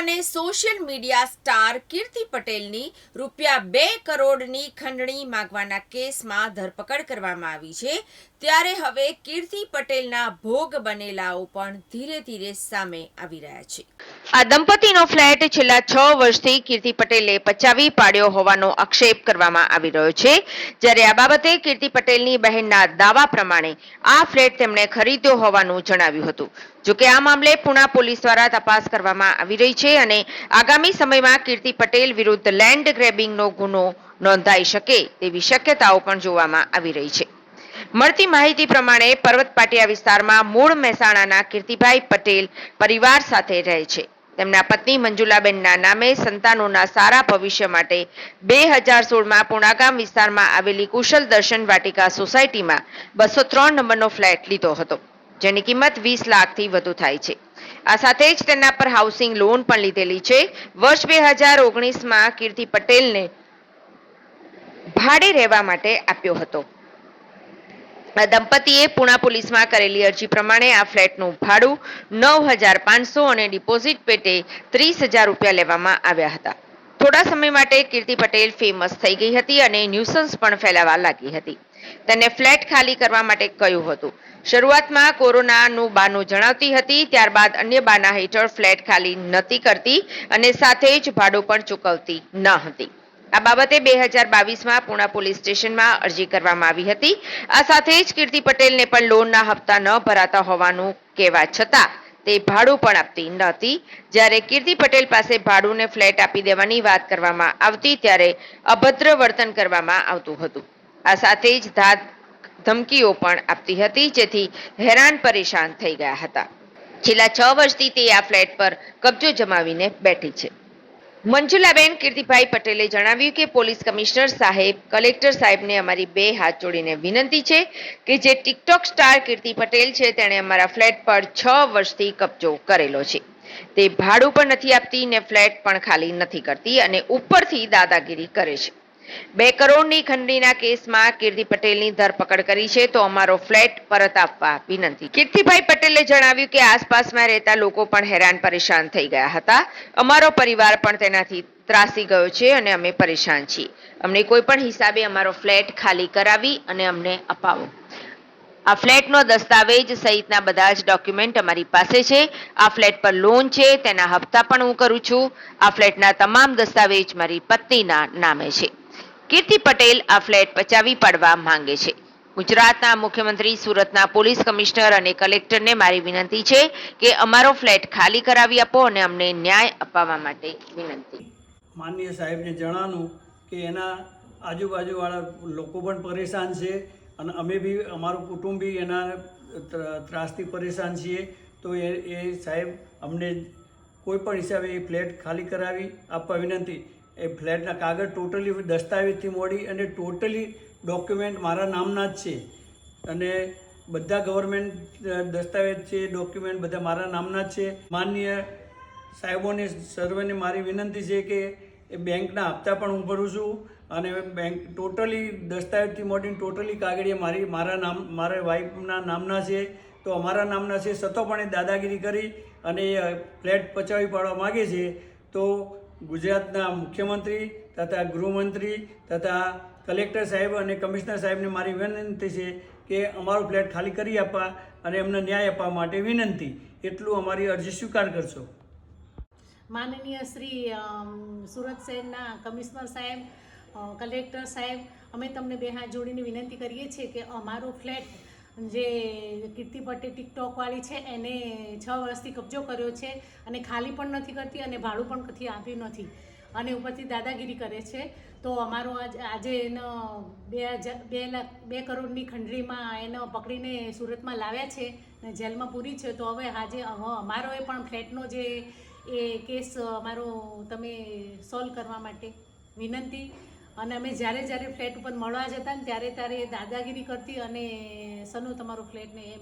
અને social media star કીર્તિ પટેલની રૂપિયા બે કરોડની ખંડણી માગવાના કેસમાં ધરપકડ કરવામાં આવી છે. ત્યારે હવે કીર્તિ પટેલના ભોગ બનેલાઓ પણ ધીરે ધીરે સામે આવી રહ્યા છે. આ દંપતીનો ફ્લેટ છેલ્લા છ વર્ષથી કીર્તિ પટેલે પચાવી પાડ્યો હોવાનો આક્ષેપ કરવામાં આવી રહ્યો છે. જ્યારે આ બાબતે કીર્તિ પટેલની બહેનના દાવા પ્રમાણે આ ફ્લેટ તેમણે ખરીદ્યો હોવાનું જણાવ્યું હતું. જોકે આ મામલે પુણા પોલીસ દ્વારા તપાસ કરવામાં આવી રહી છે અને આગામી સમયમાં કીર્તિ પટેલ વિરુદ્ધ લેન્ડ ગ્રેબિંગનો ગુનો નોંધાઈ શકે તેવી શક્યતાઓ પણ જોવામાં આવી રહી છે. મળતી માહિતી પ્રમાણે પર્વત પાટિયા વિસ્તારમાં મૂળ મહેસાણાના કીર્તિભાઈ પટેલ પરિવાર સાથે રહે છે. તેમના પત્ની મંજુલાબેનના નામે સંતાનોના સારા ભવિષ્ય માટે બે હજાર સોળમાં પુણાગામ વિસ્તારમાં આવેલી કુશલ દર્શન વાટિકા સોસાયટીમાં બસો ત્રણ નંબરનો ફ્લેટ લીધો હતો, જેની કિંમત વીસ લાખથી વધુ થાય છે. આ સાથે જ તેના પર હાઉસિંગ લોન પણ લીધેલી છે. વર્ષ બે હજાર ઓગણીસમાં કીર્તિ પટેલને ભાડે રહેવા માટે આપ્યો હતો. દંપતીએ પુણા પોલીસમાં કરેલી અરજી પ્રમાણે આ ફ્લેટનું ભાડું નવ હજાર પાંચસો અને ડિપોઝિટ પેટે ત્રીસ હજાર રૂપિયા લેવામાં આવ્યા હતા. થોડા સમય માટે કીર્તિ પટેલ ફેમસ થઈ ગઈ હતી અને ન્યુસન્સ પણ ફેલાવા લાગી હતી. તેને ફ્લેટ ખાલી કરવા માટે કહ્યું હતું. શરૂઆતમાં કોરોનાનું બાનું જણાવતી હતી, ત્યારબાદ અન્ય બાના હેઠળ ફ્લેટ ખાલી નહોતી કરતી અને સાથે જ ભાડું પણ ચૂકવતી ન હતી. આ બાબતે બે હજાર બાવીસમાં પુણા પોલીસ સ્ટેશનમાં અરજી કરવામાં આવી હતી. આ સાથે જ કીર્તિ પટેલને પણ લોનના હપ્તા ન ભરાતા હોવાનું કહેવા છતાં તે ભાડું પણ આપતી નહોતી જ્યારે કીર્તિ પટેલ પાસે ભાડુને ફ્લેટ આપી દેવાની વાત કરવામાં આવતી ત્યારે અભદ્ર વર્તન કરવામાં આવતું હતું. આ સાથે જ ધાત ધમકીઓ પણ આપતી હતી, જેથી હેરાન પરેશાન થઈ ગયા હતા. છેલ્લા છ વર્ષથી તે આ ફ્લેટ પર કબજો જમાવીને બેઠી છે. મંજુલાબેન કીર્તિભાઈ પટેલે જણાવ્યું કે પોલીસ કમિશનર સાહેબ, કલેક્ટર સાહેબને અમારી બે હાથ જોડીને વિનંતી છે કે જે ટિકટોક સ્ટાર કીર્તિ પટેલ છે, તેણે અમારા ફ્લેટ પર છ વર્ષથી કબજો કરેલો છે. તે ભાડું પણ નથી આપતી ને ફ્લેટ પણ ખાલી નથી કરતી અને ઉપરથી દાદાગીરી કરે છે. બે કરોડની ખંડણીના કેસમાં કીર્તિ પટેલની ધરપકડ કરી છે, તો અમારો ફ્લેટ પરત આપવા વિનંતી. કીર્તિભાઈ પટેલે જણાવ્યું કે આસપાસમાં રહેતા લોકો પણ હેરાન પરેશાન થઈ ગયા હતા. અમારો પરિવાર પણ તેનાથી ત્રાસી ગયો છે અને અમે પરેશાન છીએ. અમને કોઈ પણ હિસાબે અમારો ફ્લેટ ખાલી કરાવી અને અમને અપાવો. આ ફ્લેટનો દસ્તાવેજ સહિતના બધા જ ડોક્યુમેન્ટ અમારી પાસે છે. આ ફ્લેટ પર લોન છે, તેના હપ્તા પણ હું કરું છું. આ ફ્લેટના તમામ દસ્તાવેજ મારી પત્નીના નામે છે. કીર્તિ પટેલ આ ફ્લેટ પચાવી પાડવા માંગે છે. ગુજરાતના મુખ્યમંત્રી, સુરતના પોલીસ કમિશનર અને કલેક્ટરને મારી વિનંતી છે કે અમારો ફ્લેટ ખાલી કરાવી આપો અને અમને ન્યાય અપાવવા માટે વિનંતી. માનનીય સાહેબને જણાવવાનું કે એના આજુબાજુવાળા લોકો પણ પરેશાન છે અને અમે બી અમારું કુટુંબ બી એના ત્ર- ત્રાસથી પરેશાન છીએ. તો એ એ સાહેબ અમને કોઈ પણ હિસાબે એ ફ્લેટ ખાલી કરાવી આપવા વિનંતી. એ ફ્લેટના કાગળ ટોટલી દસ્તાવેજથી મોડી અને ટોટલી ડોક્યુમેન્ટ મારા નામના જ છે. અને બધા ગવર્મેન્ટ દસ્તાવેજ છે, ડોક્યુમેન્ટ બધા મારા નામના જ છે. માન્ય સાહેબોને, સર્વેને મારી વિનંતી છે કે એ બેંકના હપ્તા પણ હું ભરું છું અને બેંક ટોટલી દસ્તાવેજથી મોડીને ટોટલી કાગળીએ મારી, મારા નામ, મારા વાઈફના નામના છે. તો અમારા નામના છે. છતાં દાદાગીરી કરી અને એ ફ્લેટ પચાવી પાડવા માગે છે. તો ગુજરાતના મુખ્યમંત્રી તથા ગૃહમંત્રી તથા કલેક્ટર સાહેબ અને કમિશનર સાહેબને મારી વિનંતી છે કે અમારો ફ્લેટ ખાલી કરી આપવા અને એમને ન્યાય આપવા માટે વિનંતી. એટલું અમારી અરજી સ્વીકાર કરશો. માનનીય શ્રી સુરત શહેરના કમિશનર સાહેબ કલેક્ટર સાહેબ, અમે તમને બે હાથ જોડીને વિનંતી કરીએ છીએ કે અમારો ફ્લેટ જે કીર્તિ પટેલ ટિકટોકવાળી છે, એને છ વર્ષથી કબજો કર્યો છે અને ખાલી પણ નથી કરતી અને ભાડું પણ કથી આપ્યું નથી. અને ઉપરથી દાદાગીરી કરે છે. તો અમારો આજ એનો બે હજાર બે લાખ, બે કરોડની ખંડરીમાં એનો પકડીને સુરતમાં લાવ્યા છે ને જેલમાં પૂરી છે. તો હવે આજે અમારો એ પણ ફ્લેટનો જે એ કેસ અમારો તમે સોલ્વ કરવા માટે વિનંતી અને અમે જ્યારે જ્યારે ફ્લેટ ઉપર મળવા જતા ને ત્યારે ત્યારે દાદાગીરી કરતી અને સનુ તમારો ફ્લેટને એમ